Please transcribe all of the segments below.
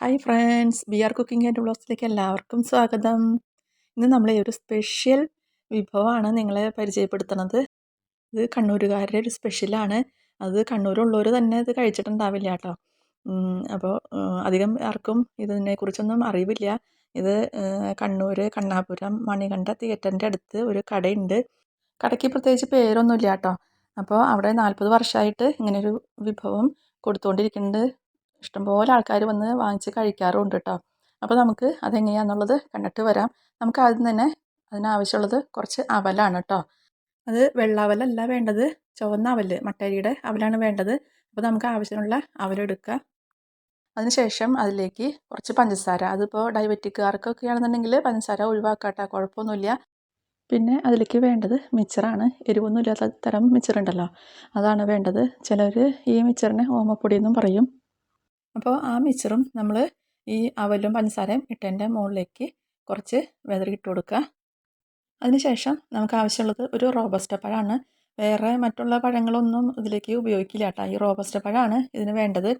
Hi friends B R cooking and വ്ളോഗ്സിലേക്ക് എല്ലാവർക്കും സ്വാഗതം. ഇന്ന് നമ്മളെ ഒരു സ്പെഷ്യൽ വിഭവമാണ് നിങ്ങളെ പരിചയപ്പെടുത്തുന്നത്. ഇത് കണ്ണൂരുകാരുടെ ഒരു സ്പെഷ്യലാണ് അത് കണ്ണൂരുള്ളവർ തന്നെ ഇത് കഴിച്ചിട്ടുണ്ടാവില്ല കേട്ടോ. അപ്പോൾ അധികം ആർക്കും ഇതിനെക്കുറിച്ചൊന്നും അറിവില്ല. ഇത് കണ്ണൂർ കണ്ണാപുരം മണികണ്ഠ തിയേറ്ററിന്റെ അടുത്ത് ഒരു കടയുണ്ട്. കടയ്ക്ക് പ്രത്യേകിച്ച് പേരൊന്നുമില്ല കേട്ടോ. അപ്പോൾ അവിടെ നാൽപ്പത് വർഷമായിട്ട് ഇങ്ങനൊരു വിഭവം കൊടുത്തുകൊണ്ടിരിക്കുന്നുണ്ട് ഇഷ്ടംപോലെ ആൾക്കാർ വന്ന് വാങ്ങിച്ച് കഴിക്കാറുമുണ്ട് കേട്ടോ അപ്പോൾ നമുക്ക് അതെങ്ങനെയാണെന്നുള്ളത് കണ്ടിട്ട് വരാം. നമുക്ക് ആദ്യം തന്നെ അതിനാവശ്യമുള്ളത് കുറച്ച് അവലാണ് കേട്ടോ അത് വെള്ള അവലല്ല വേണ്ടത് ചുവന്ന അവൽ മട്ടരിയുടെ അവലാണ് വേണ്ടത്. അപ്പോൾ നമുക്ക് ആവശ്യമുള്ള അവലെടുക്കുക. അതിനുശേഷം അതിലേക്ക് കുറച്ച് പഞ്ചസാര. അതിപ്പോൾ ഡയബറ്റിക്കാർക്കൊക്കെ ആണെന്നുണ്ടെങ്കിൽ പഞ്ചസാര ഒഴിവാക്കാട്ടോ കുഴപ്പമൊന്നുമില്ല. പിന്നെ അതിലേക്ക് വേണ്ടത് മിച്ചറാണ്. എരിവൊന്നും ഇല്ലാത്ത തരം മിച്ചറുണ്ടല്ലോ. അതാണ് വേണ്ടത്. ചിലർ ഈ മിച്ചറിനെ ഓമപ്പൊടി എന്നും പറയും. അപ്പോൾ ആ മിക്സറും നമ്മൾ ഈ അവലും പഞ്ചസാരയും ഇട്ടതിന്റെ മുകളിലേക്ക് കുറച്ച് ഇട്ട് കൊടുക്കുക അതിനുശേഷം നമുക്ക് ആവശ്യമുള്ളത് ഒരു റോബസ്റ്റ പഴമാണ് വേറെ മറ്റുള്ള പഴങ്ങളൊന്നും ഇതിലേക്ക് ഉപയോഗിക്കില്ല കേട്ടോ ഈ റോബസ്റ്റ പഴമാണ് ഇതിന് വേണ്ടത്.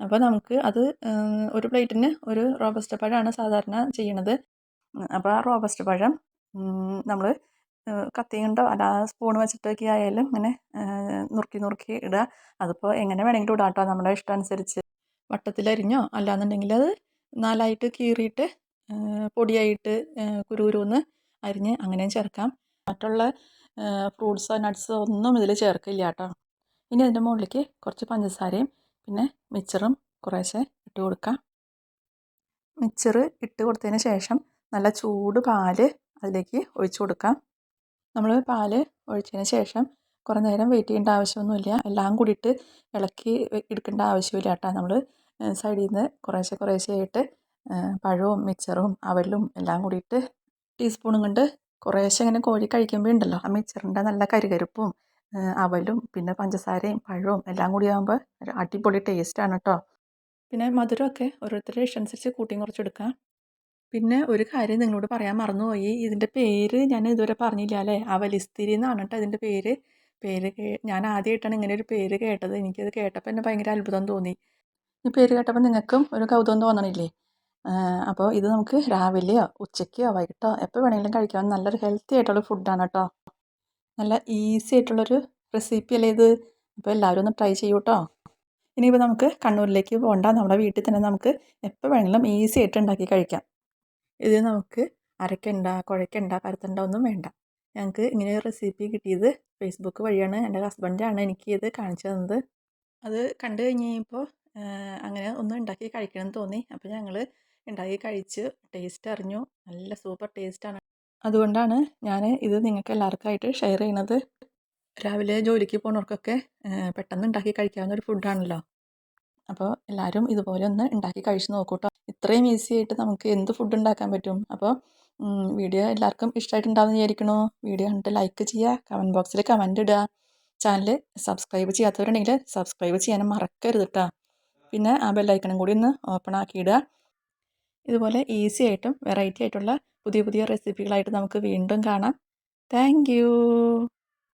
അപ്പോൾ നമുക്ക് അത് ഒരു പ്ലേറ്റിന് ഒരു റോബസ്റ്റ പഴമാണ് സാധാരണ ചെയ്യണത്. അപ്പോൾ ആ റോബസ്റ്റ പഴം നമ്മൾ കത്തി കൊണ്ടോ അല്ല സ്പൂൺ വെച്ചിട്ടൊക്കെ ആയാലും ഇങ്ങനെ നുറുക്കി നുറുക്കി ഇടുക അതിപ്പോൾ എങ്ങനെ വേണമെങ്കിലും ഇടാം കേട്ടോ നമ്മുടെ ഇഷ്ടം അനുസരിച്ച്. വട്ടത്തിലരിഞ്ഞോ? അല്ലാന്നുണ്ടെങ്കിൽ അത് നാലായിട്ട് കീറിയിട്ട് പൊടിയായിട്ട് കുരുകുരുന്ന് അരിഞ്ഞ് അങ്ങനെയും ചേർക്കാം. മറ്റുള്ള ഫ്രൂട്ട്സോ നട്ട്സോ ഒന്നും ഇതിൽ ചേർക്കില്ല കേട്ടോ. ഇനി അതിന്റെ മുകളിലേക്ക് കുറച്ച് പഞ്ചസാരയും പിന്നെ മിച്ചറും കുറേശ്ശെ ഇട്ട് കൊടുക്കാം. മിക്സർ ഇട്ട് കൊടുത്തതിന് ശേഷം നല്ല ചൂട് പാൽ അതിലേക്ക് ഒഴിച്ചു കൊടുക്കാം. നമ്മൾ പാൽ ഒഴിച്ചതിന് ശേഷം കുറേ നേരം വെയിറ്റ് ചെയ്യേണ്ട ആവശ്യമൊന്നുമില്ല. എല്ലാം കൂടിയിട്ട് ഇളക്കി എടുക്കേണ്ട ആവശ്യമില്ല കേട്ടോ നമ്മൾ സൈഡിൽ നിന്ന് കുറേശ്ശെ കുറേശ്ശെ ആയിട്ട് പഴവും മിച്ചറും അവലും എല്ലാം കൂടിയിട്ട് ടീസ്പൂണും കൊണ്ട് കുറേശ്ശെ ഇങ്ങനെ കോരി കഴിക്കുമ്പോൾ ഉണ്ടല്ലോ ആ മിച്ചറിന്റെ നല്ല കരുകരുപ്പും അവലും പിന്നെ പഞ്ചസാരയും പഴവും എല്ലാം കൂടി ആകുമ്പോൾ ഒരു അടിപൊളി ടേസ്റ്റാണ് കേട്ടോ പിന്നെ മധുരമൊക്കെ ഓരോരുത്തരുടെ ഇഷ്ടമനുസരിച്ച് കൂട്ടിയും കുറച്ചെടുക്കാം. പിന്നെ ഒരു കാര്യം നിങ്ങളോട് പറയാൻ മറന്നുപോയി ഇതിന്റെ പേര് ഞാൻ ഇതുവരെ പറഞ്ഞില്ല അല്ലേ അവലിസ്തിരി എന്നാണ് കേട്ടോ ഇതിന്റെ പേര്. പേര് ഞാൻ ആദ്യമായിട്ടാണ് ഇങ്ങനെ ഒരു പേര് കേട്ടത്. എനിക്കത് കേട്ടപ്പോൾ എന്നെ ഭയങ്കര അത്ഭുതം തോന്നി. ഈ പേര് കേട്ടപ്പോൾ നിങ്ങൾക്കും ഒരു കൗതുകം തോന്നണില്ലേ? അപ്പോൾ ഇത് നമുക്ക് രാവിലെയോ ഉച്ചയ്ക്കോ വൈകിട്ടോ എപ്പോൾ വേണമെങ്കിലും കഴിക്കാൻ നല്ലൊരു ഹെൽത്തി ആയിട്ടുള്ള ഫുഡാണ് കേട്ടോ. നല്ല ഈസി ആയിട്ടുള്ളൊരു റെസിപ്പി അല്ലേ ഇത്? അപ്പോൾ എല്ലാവരും ഒന്ന് ട്രൈ ചെയ്യൂ കേട്ടോ ഇനിയിപ്പോൾ നമുക്ക് കണ്ണൂരിലേക്ക് പോകണ്ട നമ്മുടെ വീട്ടിൽ തന്നെ നമുക്ക് എപ്പോൾ വേണമെങ്കിലും ഈസി ആയിട്ട് ഉണ്ടാക്കി കഴിക്കാം. ഇത് നമുക്ക് അരക്കണ്ട കുഴക്കണ്ട പരത്തണ്ട ഒന്നും വേണ്ട. ഞങ്ങൾക്ക് ഇങ്ങനെ ഒരു റെസിപ്പി കിട്ടിയത് ഫേസ്ബുക്ക് വഴിയാണ്. എന്റെ ഹസ്ബൻഡാണ് എനിക്ക് ഇത് കാണിച്ചു തന്നത്. അത് കണ്ടു കഴിഞ്ഞ് കഴിഞ്ഞപ്പോൾ അങ്ങനെ ഒന്ന് ഉണ്ടാക്കി കഴിക്കണം തോന്നി. അപ്പോൾ ഞങ്ങൾ ഉണ്ടാക്കി കഴിച്ച് ടേസ്റ്റ് അറിഞ്ഞു. നല്ല സൂപ്പർ ടേസ്റ്റാണ് അതുകൊണ്ടാണ് ഞാൻ ഇത് നിങ്ങൾക്ക് എല്ലാവർക്കായിട്ട് ഷെയർ ചെയ്യുന്നത് രാവിലെ ജോലിക്ക് പോകുന്നവർക്കൊക്കെ പെട്ടെന്ന് ഉണ്ടാക്കി കഴിക്കാവുന്ന ഒരു ഫുഡാണല്ലോ അപ്പോൾ എല്ലാവരും ഇതുപോലെ ഒന്ന് ഉണ്ടാക്കി കഴിച്ച് നോക്കൂ കേട്ടോ ഇത്രയും ഈസി ആയിട്ട് നമുക്ക് എന്ത് ഫുഡ് ഉണ്ടാക്കാൻ പറ്റും? അപ്പോൾ വീഡിയോ എല്ലാവർക്കും ഇഷ്ടമായിട്ടുണ്ടാവുമെന്ന് വിചാരിക്കണു വീഡിയോ കണ്ടിട്ട് ലൈക്ക് ചെയ്യുക കമന്റ് ബോക്സിൽ കമന്റ് ഇടുക. ചാനൽ സബ്സ്ക്രൈബ് ചെയ്യാത്തവരുണ്ടെങ്കിൽ സബ്സ്ക്രൈബ് ചെയ്യാനും മറക്കരുത് കേട്ടോ പിന്നെ ആ ബെല്ലൈക്കണും കൂടി ഒന്ന് ഓപ്പൺ ആക്കിയിടുക. ഇതുപോലെ ഈസി ആയിട്ടും വെറൈറ്റി ആയിട്ടുള്ള പുതിയ പുതിയ റെസിപ്പികളായിട്ട് നമുക്ക് വീണ്ടും കാണാം. താങ്ക്